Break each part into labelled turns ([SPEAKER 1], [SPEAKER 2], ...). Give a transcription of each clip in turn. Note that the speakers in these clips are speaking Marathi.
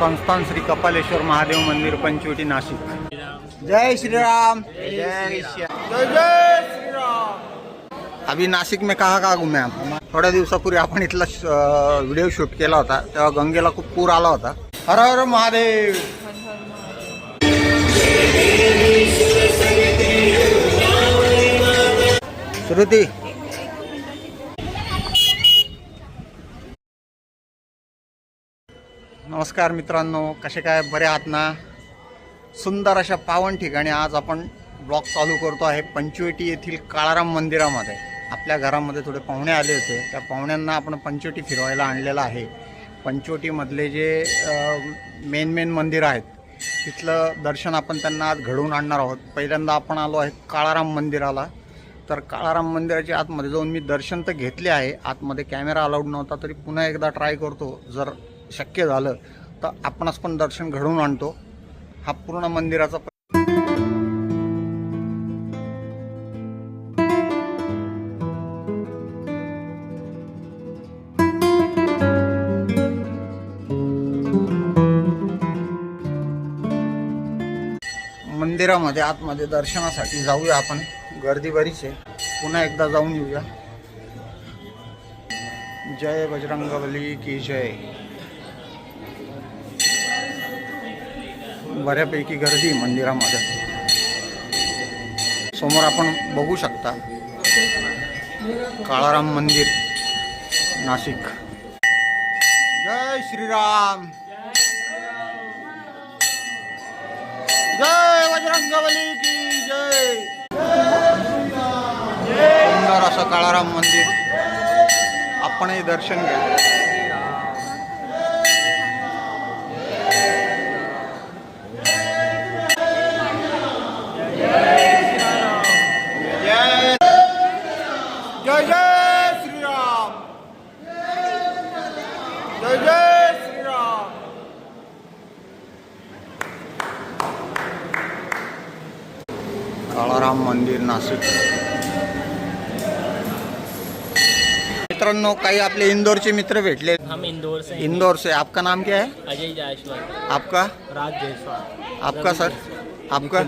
[SPEAKER 1] संस्थान श्री कपालेश्वर महादेव मंदिर पंचवटी नाशिक. जय श्रीराम. जय श्रीराम. अभी नाशिक में कहाँ कहाँ घुमे आप? थोड्या दिवसापूर्वी आपण इथला व्हिडिओ शूट केला होता. तेव्हा गंगेला खूप पूर आला होता. हर हर महादेव. श्रुती. नमस्कार मित्रांनो कसे काय? बरे आहात ना? सुंदर अशा पावन ठिकाणी आज आपण ब्लॉग चालू करतो आहे पंचवटी येथील काळाराम मंदिरामध्ये. आपल्या घरामध्ये थोडे पाहुणे आले होते. त्या पाहुण्यांना आपण पंचवटी फिरवायला आणलेलं आहे. पंचवटीमधले जे मेन मेन मंदिर आहेत तिथलं दर्शन आपण त्यांना आज घडवून आणणार आहोत. पहिल्यांदा आपण आलो आहे काळाराम मंदिराला. तर काळाराम मंदिराच्या आतमध्ये जाऊन मी दर्शन तर घेतले आहे. आतमध्ये कॅमेरा अलाउड नव्हता तरी पुन्हा एकदा ट्राय करतो. जर शक्य झालं तर आपणच पण दर्शन घडवून आणतो. हा पूर्ण मंदिराचा मंदिरामध्ये आतमध्ये दर्शनासाठी जाऊया आपण. गर्दी बरीच आहे. पुन्हा एकदा जाऊन येऊया. जय बजरंगबली की जय. बऱ्यापैकी गर्दी मंदिरामध्ये. समोर आपण बघू शकता काळाराम मंदिर नाशिक. जय श्रीराम. जय वज्रंगवली की जय. सुंदर असं काळाराम मंदिर. आपणही दर्शन घ्या. काळाराम मंदिर नाशिक. मित्रांनो काही आपले इंदोरचे मित्र भेटले.
[SPEAKER 2] हम इंदौर से हैं।
[SPEAKER 1] इंदौर से आपका नाम क्या है?
[SPEAKER 2] अजय जायसवाल।
[SPEAKER 1] आपका?
[SPEAKER 2] राज जायसवाल।
[SPEAKER 1] आपका सर? आपका?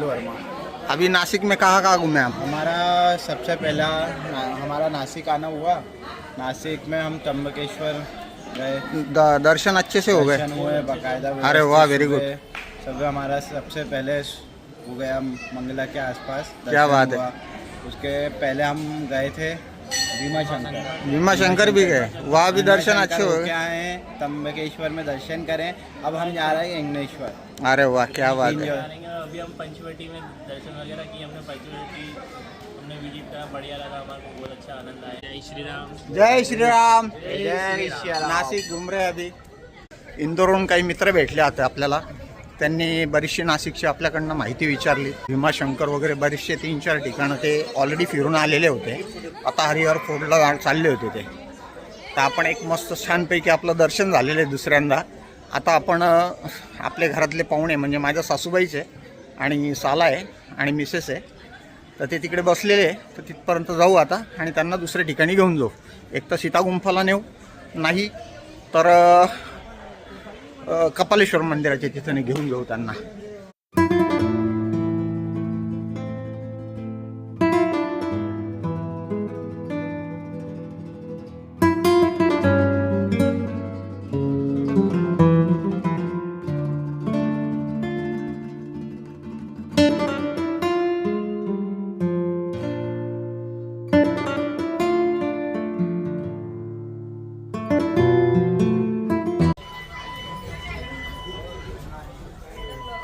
[SPEAKER 1] अभी नासिक में कहाँ कहाँ घूमे आप?
[SPEAKER 3] हमारा सबसे पहला ना, हमारा नासिक आना हुआ। नासिक में हम त्र्यंबकेश्वर गए।
[SPEAKER 1] द- दर्शन अच्छे से हो गए।
[SPEAKER 3] दर्शन हुए बाकायदा
[SPEAKER 1] अरे वाह, very good.
[SPEAKER 3] सुबह- सुबह हमारा सबसे पहले हो गया मंगला के आसपास
[SPEAKER 1] क्या बात है।
[SPEAKER 3] उसके पहले हम गए थे भीमा शंकर
[SPEAKER 1] भीमा शंकर भी गए। वहाँ भी दर्शन अच्छे हो
[SPEAKER 3] क्या
[SPEAKER 1] गए।
[SPEAKER 3] है? त्र्यंबकेश्वर में दर्शन करें। अब हम जा रहे हैं यज्ञेश्वर।
[SPEAKER 1] अरे वाह क्या बात है।
[SPEAKER 2] अभी हम पंचवटी में दर्शन वगैरह किए हमने पंचवटी हमने विज़िट करा बढ़िया लगा हमारे बहुत अच्छा आनंद आया। जय श्री राम।
[SPEAKER 1] जय श्रीराम नाशिक घूम रहे अभी। इंदोरहून काही मित्र भेटले आता आपल्याला। त्यांनी बरीचशी नाशिकची आपल्याकडनं माहिती विचारली. भीमाशंकर वगैरे बरेचसे तीन चार ठिकाणं ते ऑलरेडी फिरून आलेले होते. आता हरिहर फोर्टला चालले होते ते. तर आपण एक मस्त छानपैकी आपलं दर्शन झालेलं आहे दुसऱ्यांदा. आता आपण आपले घरातले पाहुणे म्हणजे माझ्या सासूबाईचे आणि साला आहे आणि मिसेस आहे. तर ते तिकडे बसलेले तर तिथपर्यंत जाऊ आता आणि त्यांना दुसऱ्या ठिकाणी घेऊन जाऊ. एक तर सीता गुंफाला नेऊ. नाही तर कपालेश्वर मंदिराच्या तिथं घेऊन जाऊ त्यांना.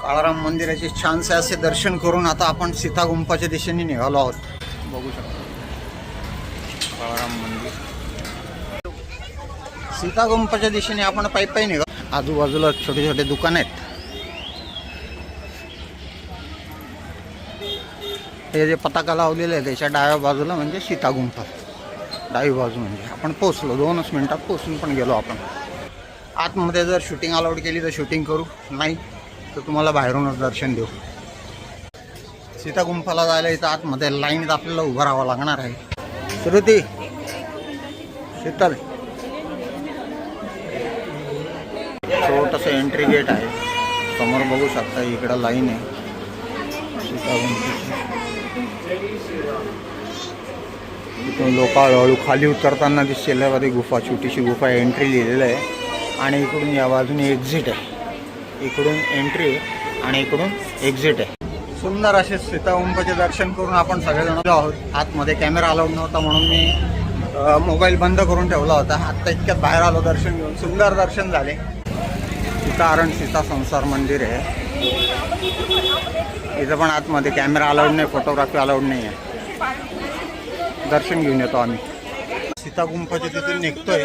[SPEAKER 1] काळाराम मंदिराचे छानसे असे दर्शन करून आता आपण सीतागुंफाच्या दिशेने निघालो आहोत. बघू शकतो. काळाराम मंदिर. सीतागुंफाच्या दिशेने आपण पायी पायी निघा आजूबाजूला छोटे छोटे दुकान आहेत. हे जे पताका लावलेले आहे त्याच्या डाव्या बाजूला म्हणजे सीता गुंफा डावी बाजू म्हणजे. आपण पोचलो दोनच मिनिटात पोचून पण गेलो आपण. आतमध्ये जर शूटिंग अलाउड केली तर शूटिंग करू. नाही तर तुम्हाला बाहेरूनच दर्शन देऊ. सीता गुंफाला जायला इथं आतमध्ये लाईनीत आपल्याला उभं राहावं लागणार आहे. श्रुती शीतल. छोटंसं एंट्री गेट आहे. समोर बघू शकता इकडं लाईन आहे. इथून लोक हळूहळू खाली उतरताना दिसतील मध्ये गुफा छोटीशी गुफा एंट्री लिहिलेलं आहे. आणि इकडून या बाजूने एक्झिट आहे. इकडून एंट्री आहे आणि इकडून एक्झिट आहे. सुंदर असे सीतागुंफाचे दर्शन करून आपण सगळेजण आलो आहोत. आतमध्ये कॅमेरा अलाउड नव्हता म्हणून मी मोबाईल बंद करून ठेवला होता. आत्ता इतक्यात बाहेर आलो दर्शन घेऊन. सुंदर दर्शन झाले. सीताहरण सीता संसार मंदिर आहे. इथं पण आतमध्ये कॅमेरा अलाउड नाही फोटोग्राफी अलाउड नाही आहे. दर्शन घेऊन येतो आम्ही. सीता गुंफाच्या तिथून निघतोय.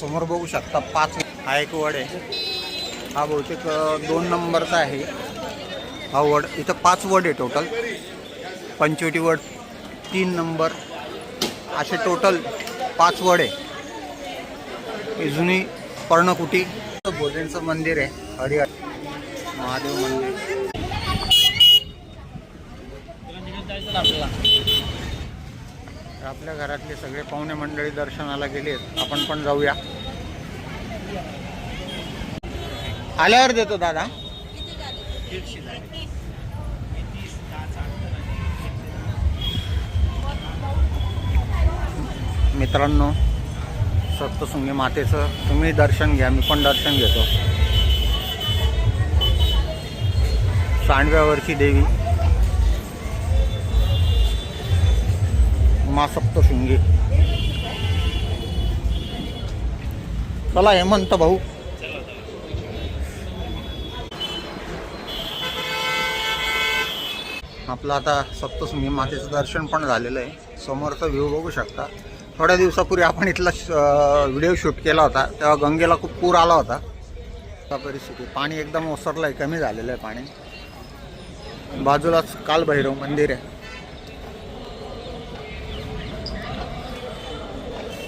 [SPEAKER 1] समोर बघू शकता पाच हा एक वड आहे. हा बहुतेक दोन नंबरचा आहे. हा वड इथं पाच वड आहे टोटल पंचवटी वड तीन नंबर. असे टोटल पाच वड आहे. जुनी पर्णकुटी. भोजनचं मंदिर आहे हरिहर. महादेव मंदिर. आपल्या घरातले सगळे पाहुणे मंडळी दर्शनाला गेलेत. आपण पण जाऊया. आल्यावर देतो दादा. मित्रांनो सप्तशृंगी मातेचं तुम्ही दर्शन घ्या मी पण दर्शन घेतो. सांडव्यावरची देवी. मा सप्तशृंगी. चला हेमंत भाऊ. आपलं आता सप्तशृंगी मातेचं दर्शन पण झालेलं आहे. समोरचा व्ह्यू बघू शकता. थोड्या दिवसापूर्वी आपण इथला व्हिडिओ शूट केला होता. तेव्हा गंगेला खूप पूर आला होता. परिस्थिती पाणी एकदम ओसरलं आहे कमी झालेलं आहे पाणी. बाजूलाच कालभैरव मंदिर आहे.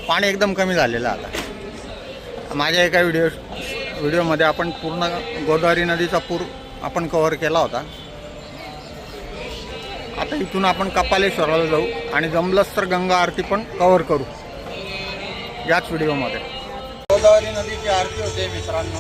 [SPEAKER 1] पाणी एकदम कमी झालेलं आहे आता. माझ्या एका व्हिडिओ व्हिडिओमध्ये आपण पूर्ण गोदावरी नदीचा पूर आपण कव्हर केला होता. आता इथून आपण कपालेश्वराला जाऊ आणि जमलंच तर गंगा आरती पण कव्हर करू. याच व्हिडिओमध्ये गोदावरी नदीची आरती होते मित्रांनो.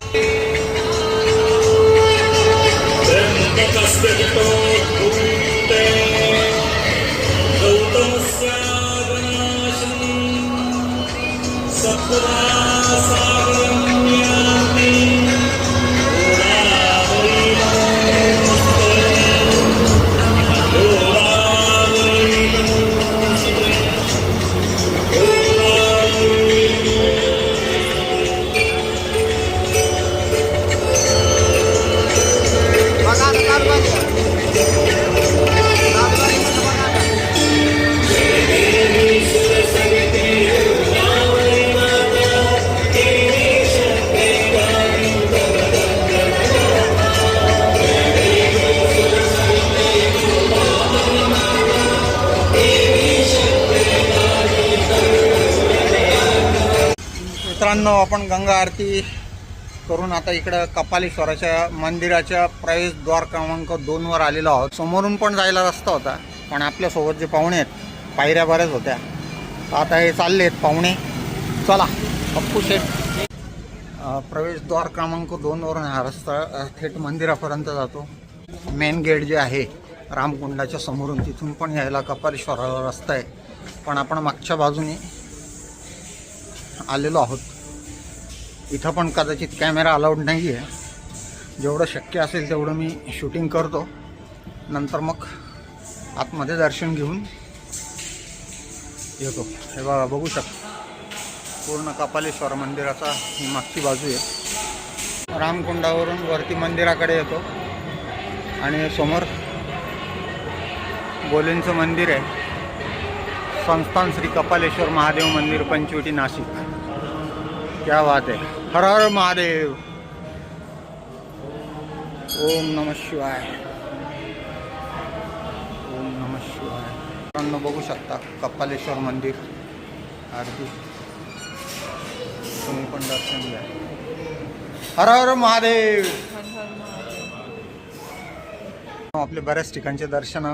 [SPEAKER 1] मित्रांनो आपण गंगा आरती करून आता इकडं कपालेश्वराच्या मंदिराच्या प्रवेशद्वार क्रमांक दोनवर आलेलो आहोत. समोरून पण जायला रस्ता होता पण आपल्यासोबत जे पाहुणे आहेत पायऱ्या बऱ्याच होत्या. आता हे चालले आहेत पाहुणे. चला पप्पू शेठ. प्रवेशद्वार क्रमांक दोनवरून हा रस्ता थेट मंदिरापर्यंत जातो. मेन गेट जे आहे रामकुंडाच्या समोरून तिथून पण यायला कपालेश्वराला रस्ता आहे. पण आपण मागच्या बाजूने आलेलो आहोत. इथं पण कदाचित कॅमेरा अलाउड नाही आहे. जेवढं शक्य असेल तेवढं मी शूटिंग करतो. नंतर मग आतमध्ये दर्शन घेऊन येतो. हे बघा बघू शकतो. पूर्ण कपालेश्वर मंदिराचा ही मागची बाजू आहे. रामकुंडावरून वरती मंदिराकडे येतो. आणि समोर बोलींचं मंदिर आहे. संस्थान श्री कपालेश्वर महादेव मंदिर पंचवटी नाशिक. क्या बात है। हर हर महादेव। ओम नमः शिवाय। ओम नमः शिवाय। मित्रांनो बघू शकता कपालेश्वर मंदिर आरती तुम्ही पण दर्शन घ्या. हर हर महादेव। आपले बऱ्याच ठिकाणचे दर्शन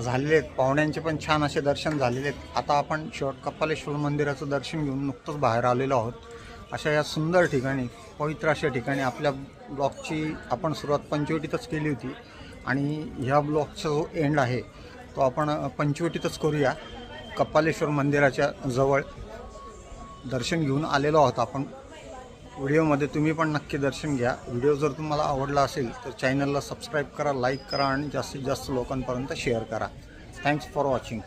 [SPEAKER 1] झालेले आहेत. पाहुण्यांचे पण छान असे दर्शन झालेले आहेत. आता आपण शेवट कपालेश्वर मंदिराचं दर्शन घेऊन नुकतंच बाहेर आलेलो आहोत. अशा या सुंदर ठिकाणी पवित्र अशा ठिकाणी आपल्या ब्लॉगची आपण सुरुवात पंचवटीतच केली होती आणि ह्या ब्लॉगचा जो एंड आहे तो आपण पंचवटीतच करूया. कपालेश्वर मंदिराच्या जवळ दर्शन घेऊन आलेलो आहोत आपण. व्हिडिओमध्ये तुम्ही पण नक्की दर्शन घ्या. व्हिडिओ जर तुम्हाला आवडला असेल तर चॅनलला सबस्क्राईब करा लाईक करा आणि जास्तीत जास्त लोकांपर्यंत शेअर करा. Thanks for watching